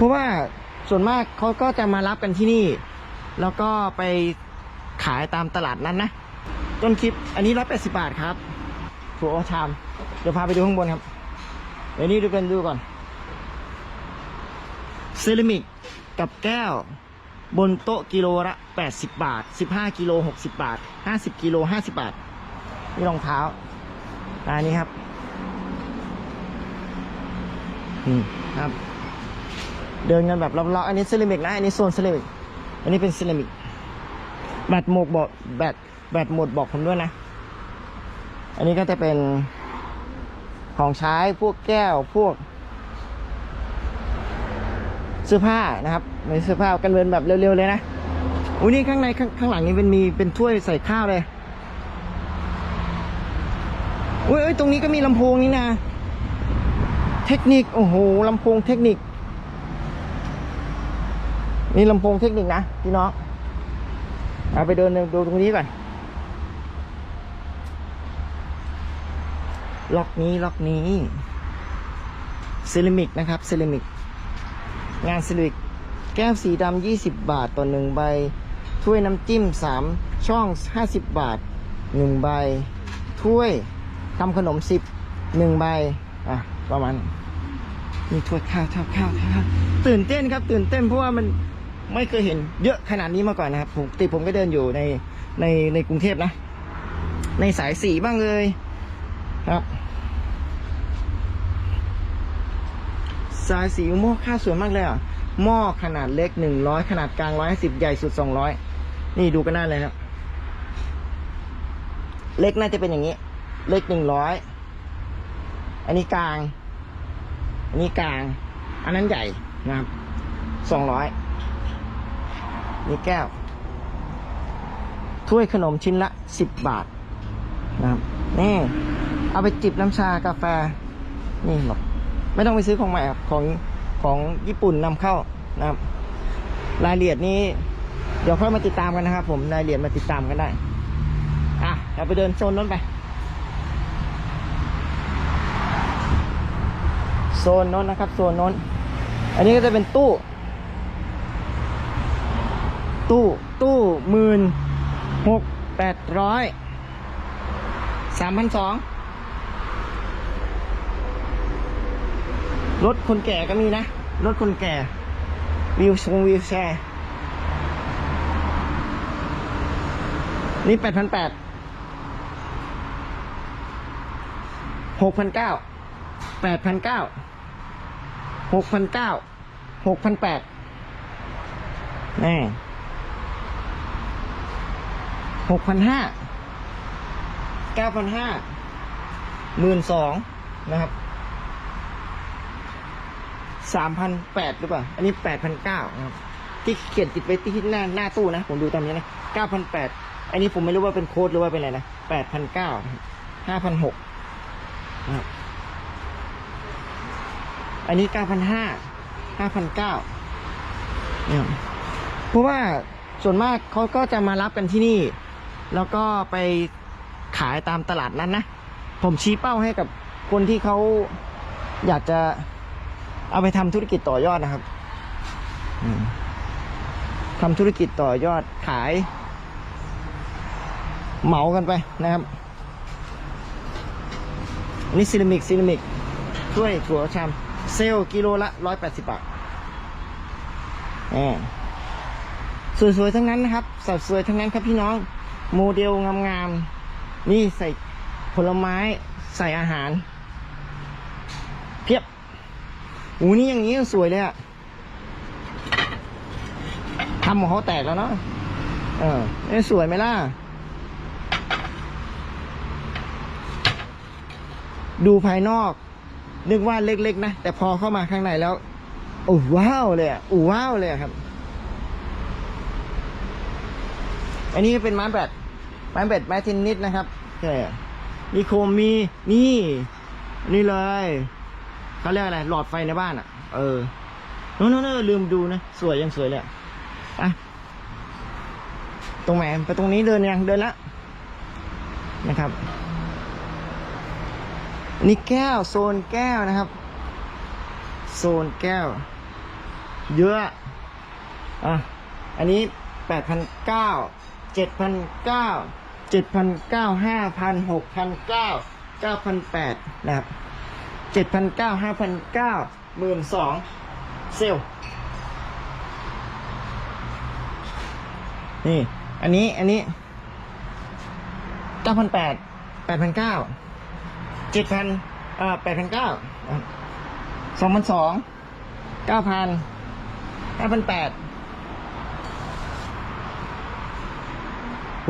เพราะว่าส่วนมากเขาก็จะมารับกันที่นี่ แล้วก็ไปขายตามตลาดนั้นนะ ต้นคลิปอันนี้ร้อยแปดสิบาทครับถั่วชาม เดี๋ยวพาไปดูข้างบนครับ เดี๋ยวนี้ดูกันดูก่อน เซรามิกกับแก้ว บนโต๊ะกิโลละ80บาท15กิโล60บาท50กิโล50บาท นี่รองเท้าอันนี้ครับ อืมครับ เดินกันแบบรอบๆอันนี้เซรามิกนะ อันนี้โซนเซรามิก อันนี้เป็นเซรามิก แบตหมวกบอกแบตแบตหมดบอกผมด้วยนะ อันนี้ก็จะเป็นของใช้พวกแก้วพวก เสื้อผ้านะครับในเสื้อผ้ากันเดินแบบเร็วๆเลยนะอุ้ยนี่ข้างในข้างข้างหลังนี่เป็นมีเป็นถ้วยใส่ข้าวเลยอุ้ยเอ้ยตรงนี้ก็มีลำโพงนี่นะ เทคนิค โอ้โหลำโพงเทคนิค นี่ลำโพงเทคนิคนะพี่น้องเอาไปเดินดูตรงนี้ก่อนล็อกนี้ล็อกนี้เซรามิกนะครับเซรามิกงานซิลิกแก้วสีดำ20 บาทต่อหนึ่งใบ ถ้วยน้ำจิ้ม 3 ช่อง 50 บาท 1 ใบ ถ้วยทำขนม 10 1 ใบ อะ ประมาณมีถ้วยข้าวข้าวข้าวข้าวตื่นเต้นครับ ตื่นเต้นเพราะว่ามัน ไม่เคยเห็นเยอะขนาดนี้มาก่อนนะครับผมติผมก็เดินอยู่ในในในกรุงเทพนะ ในสายสีบ้างเลยครับ สายสีหม้อค่าสวยมากเลยอะหม้อขนาดเล็กหนึ่งร้อยขนาดกลางร้อยสิบใหญ่สุดสองร้อยนี่ดูกันได้เลยครับ เล็กน่าจะเป็นอย่างนี้ เล็กหนึ่งร้อยอันนี้กลาง อันนี้กลาง อันนั้นใหญ่นะครับสองร้อย นี่แก้ว ถ้วยขนมชิ้นละสิบบาทนะครับนี่ เอาไปจิบน้ำชากาแฟ นี่หรอกไม่ต้องไปซื้อของใหม่ครับของของญี่ปุ่นนำเข้านะครับ รายละเอียดนี้ เดี๋ยวค่อยมาติดตามกันนะครับผมรายละเอียดมาติดตามกันได้ อะเราไปเดินโซนนั้นไปโซนน้นนะครับโซนน้น อันนี้ก็จะเป็นตู้ ตู้ ตู้หมื่นหกแปดร้อยสามพันสองรถคนแก่ก็มีนะ รถคนแก่ วิวชงวิวแชร์ นี่แปดพันแปดหกพันเก้าแปดพันเก้าหกพันเก้าหกพันแปดแน่ หกพันห้าเก้าพันห้าหมื่นสองนะครับสามพันแปดหรือเปล่า อันนี้แปดพันเก้านะครับ ที่เขียนติดไว้ที่หน้าหน้าตู้นะ ผมดูตามนี้นะเก้าพันแปดอันนี้ผมไม่รู้ว่าเป็นโค้ดหรือว่าเป็นอะไรนะแปดพันเก้าห้าพันหกนะครับ อันนี้เก้าพันห้าห้าพันเก้าเนี่ยเพราะว่าส่วนมากเขาก็จะมารับกันที่นี่ แล้วก็ไปขายตามตลาดนั้นนะ ผมชี้เป้าให้กับคนที่เขาอยากจะเอาไปทำธุรกิจต่อยอดนะครับทำธุรกิจต่อยอดขาย เหมากันไปนะครับนนี่ซิลิมิกซิลิมิกถ้วยถั่วชามเซลกิโลละร้อยแปดสิบบาทสวยๆ ทั้งนั้นนะครับสดสวยทั้งนั้นครับพี่น้อง โมเดลงามๆ นี่ใส่ผลไม้ใส่อาหาร เพียบอูนี่อย่างนี้สวยเลยอะทำของเขาแตกแล้วเนาะ เออนี่สวยไหมล่ะ ดูภายนอก นึกว่าเล็กๆนะ แต่พอเข้ามาข้างในแล้วโอ้ว้าวเลยอะโอ้ว้าวเลยอะครับ อันนี้เป็นไม้แบต ไม้แบตไม้เทนนิสนะครับใช่นิโคมมีนี่ นี่เลยเขาเรียกอะไร หลอดไฟในบ้านอะ เออโน้นโน้นลืมดูนะ สวยยังสวยเลยอะตรงไหนไปตรงนี้เดินยังเดินละนะครับ นี่แก้วโซนแก้วนะครับ โซนแก้ว เยอะอะอันนี้แปดพันเก้าเจ็ดพันเก้า เจ็ดพันเก้าห้าพันหกพันเก้าเก้าพันแปดนะครับเจ็ดพันเก้าห้าพันเก้าหมื่นสองเซลนี่ อันนี้ อันนี้เก้าพันแปดแปดพันเก้าเจ็ดพันเอ่าแปดพันเก้าสองพันสองเก้าพันห้าพันแปด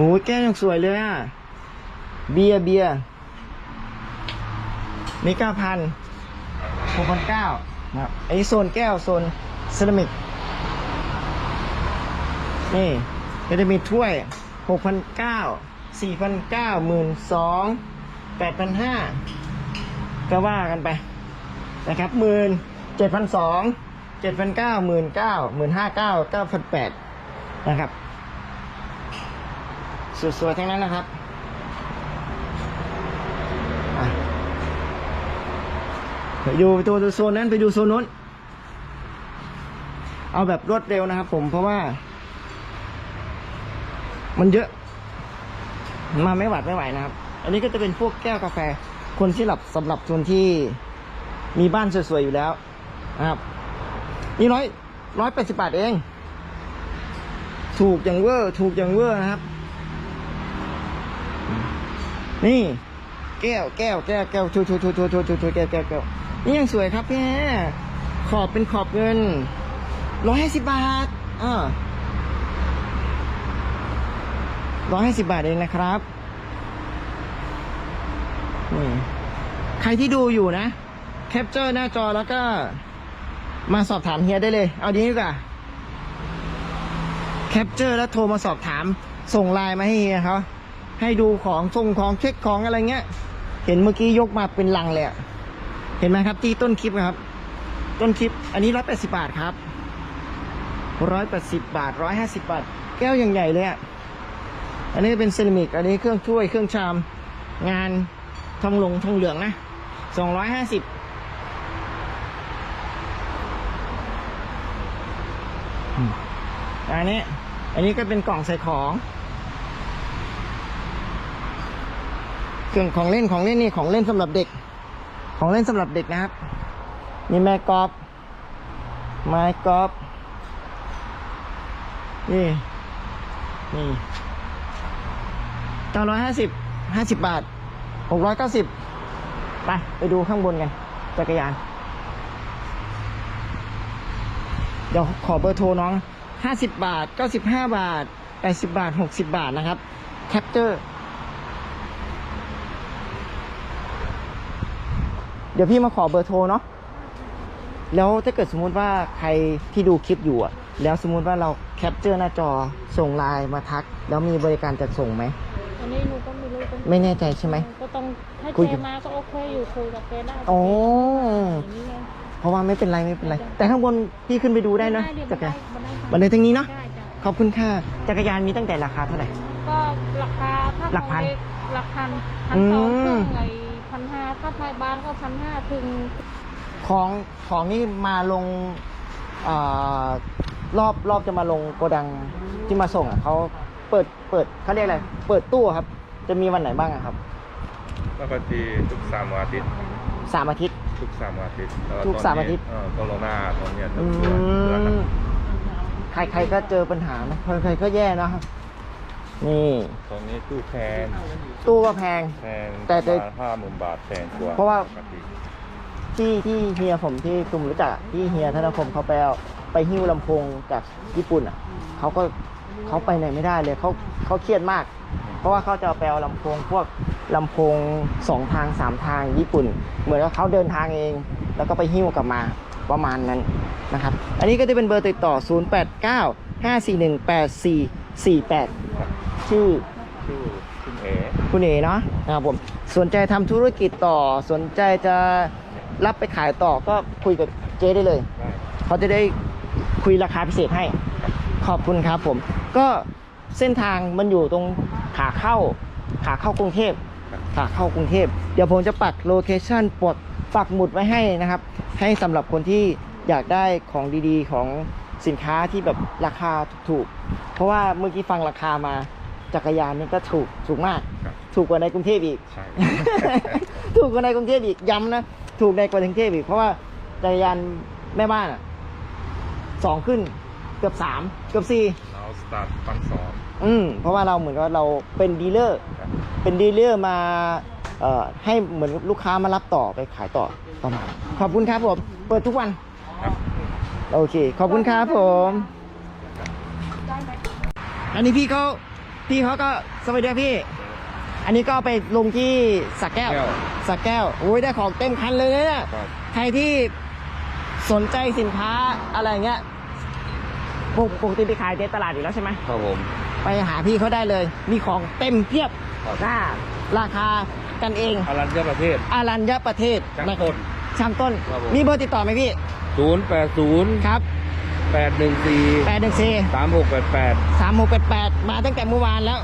อ้ยแก้วยังสวยเลยอะ เบียร์เบียร์นี่เก้าพันหกพันเก้านะครับไอโซนแก้วโซนเซรามิก นี่ก็จะมีถ้วยหกพันเก้าสี่พันเก้าหมื่นสองแปดพันห้าก็ว่ากันไปนะครับหมื่นเจ็ดพันสองเจ็ดพันเก้าหมื่นเก้าหมื่นห้าเก้าเก้าพันแปดนะครับ สวยๆทั้งนั้นนะครับไปดูไปดูโซนนั้นไปดูโซนนู้น เอาแบบรวดเร็วนะครับผมเพราะว่า มันเยอะ มาไม่หวัดไม่ไหวนะครับ อันนี้ก็จะเป็นพวกแก้วกาแฟ คนที่หลับสำหรับคนที่มีบ้านสวยๆอยู่แล้วนะครับ นี่ร้อยร้อยแปดสิบบาทเอง ถูกอย่างเวอร์ ถูกอย่างเวอร์นะครับ นี่แก้วแก้วแก้วแก้วชูชูชูชูชูชูชูแก้วแก้วแก้วนี่ยังสวยครับพี่ขอบเป็นขอบเงินร้อยห้าสิบบาทอ่าร้อยห้าสิบบาทเองนะครับนี่ใครที่ดูอยู่นะ แคปเจอร์หน้าจอแล้วก็ มาสอบถามเฮียได้เลย เอาดีดีกว่าแคปเจอร์แล้วโทรมาสอบถาม ส่งไลน์มาให้เฮียเขา ให้ดูของส่งของเช็คของอะไรเงี้ย เห็นเมื่อกี้ยกมาเป็นลังเลยเห็นไหมครับ ที่ต้นคลิปครับ ต้นคลิป อันนี้ร้อยแปดสิบาทครับร้อยแปดสิบบาทร้อยห้าสิบาท แก้วอย่างใหญ่เลยอะอันนี้เป็นเซรามิก อันนี้เครื่องถ้วยเครื่องชาม งานทองหลงทองเหลืองนะสองร้อยห้าสิบอันนี้ อันนี้ก็เป็นกล่องใส่ของ เครื่องของเล่นของเล่นนี่ของเล่นสำหรับเด็ก ของเล่นสำหรับเด็กนะครับ มีแม่กอล์ฟไม้กอล์ฟนี่นี่เก้าร้อยห้าสิบห้าสิบบาทหกร้อยเก้าสิบไปไปดูข้างบนกันจักรยาน เดี๋ยวขอเบอร์โทรน้องห้าสิบบาทเก้าสิบห้าบาทแปดสิบาทหกสิบาทนะครับ แคปเจอร์ ดี๋ยวพี่มาขอเบอร์โทรเนาะแล้วถ้าเกิดสมมุติว่าใครที่ดูคลิปอยู่อะแล้วสมมุติว่าเราแคปเจอร์หน้าจอส่งไลน์มาทัก แล้วมีบริการจัดส่งไหมอันนี้หนูก็ไม่รู้ตรงไม่แน่ใจใช่ไหม ก็ต้องถ้าคุยแกมาก็โอเคอยู่คุยกับแกได้โอ้อย่างนี้ไงเพราะว่าไม่เป็นไรไม่เป็นไร แต่ข้างบนพี่ขึ้นไปดูได้เนอะเดี๋ยวจักรได้ยานบันไดบันไดทางนี้เนาะได้จ้ะขอบคุณค่ะจักรยานมีตั้งแต่ราคาเท่าไหร่ ก็ราคาถ้าหลักพัน ของเล็หลักพันพันอืสองมครึ่งไงพันห้า ถ้าไทยบ้านก็พันห้าถึง ของของนี่มาลงเอ่อรอบรอบจะมาลงโกดังที่มาส่งอะเขาเปิดเปิดเขาเรียกอะไรเปิดตู้ครับ จะมีวันไหนบ้างอะครับปกติทุกสามวันอาทิตย์สามอาทิตย์ ทุกสามวันอาทิตย์แล้วทุกตนนี้สามอาทิตย์เออโคโรนาตอนเนี้ยอืเดือนเดือนละมใครใครก็เจอปัญหานะใครใครก็แย่นะครับ นี่ ตอนนี้ตู้แพงตู้ก็แพง แพงแต่ประแต่มาณห้าหมื่นบาทแพงกว่าเพราะว่า ปกติที่ที่เฮียผมที่กลุ่มรู้จักอะที่เฮียธนพงศ์เขาไปเอาไปหิ้วลำโพงจากญี่ปุ่นอะเขาก็เขาไปไหนไม่ได้เลยเขาเขาเครียดมาก เพราะว่าเขาจะเอาไปเอาลำโพงพวกลำโพงสองทางสามทางญี่ปุ่น เหมือนว่าเขาเดินทางเอง แล้วก็ไปหิ้วกลับมาประมาณนั้นนะครับ อันนี้ก็จะเป็นเบอร์ติดต่อ 0 8 9 5 4 1 8 4 4 8 ชื่อชื่อคุณเอ๋คุณเอเนาะนะครับผมสนใจทำธุรกิจต่อ สนใจจะรับไปขายต่อก็คุยกับเจ๊ได้เลย ได้เขาจะได้คุยราคาพิเศษให้ ขอบคุณครับผม ก็เส้นทางมันอยู่ตรงขาเข้า ขาเข้ากรุงเทพขาเข้ากรุงเทพ เดี๋ยวผมจะปักโลเคชั่นปลดปักหมุดไว้ให้นะครับ ให้สำหรับคนที่อยากได้ของดีๆของสินค้าที่แบบราคาถูกๆ เพราะว่าเมื่อกี้ฟังราคามา จักรยานนี่ก็ถูกถูกมาก ครับ ถูกกว่าในกรุงเทพอีก ใช่ ถูกกว่าในกรุงเทพอีกย้ำนะถูกในกว่ากรุงเทพอีกเพราะว่าจักรยานแม่บ้านอะสองขึ้นเกือบสามเกือบสี่เราสตาร์ทพันสองอืมเพราะว่าเราเหมือนกับเราเป็นดีลเลอร์ ครับเป็นดีลเลอร์มาเอ่อให้เหมือนลูกค้ามารับต่อไปขายต่อประมาณขอบคุณครับผมเปิดทุกวัน ครับโอเค ขอบคุณครับผม อันนี้พี่เขา พี่เขาก็สวัสดีครับพี่ อันนี้ก็ไปลงที่สักแก้ว แก้วสักแก้วโอ้ยได้ของเต็มคันเลยนะเนี่ยครับ ใครที่สนใจสินค้าอะไรเงี้ยปกปกติไปขายในตลาดอยู่แล้วใช่ไหม ครับผม ไปหาพี่เขาได้เลย มีของเต็มเพียบครับหน้าราคากันเองอรัญญประเทศ อารัญญประเทศช่างต้นช่างต้น ครับผม มีเบอร์ติดต่อไหมพี่ศูนย์แปดศูนย์ครับ แปดหนึ่งสี่แปดหนึ่งสี่สามหกแปดแปดสามหกแปดแปดมาตั้งแต่เมื่อวานแล้ว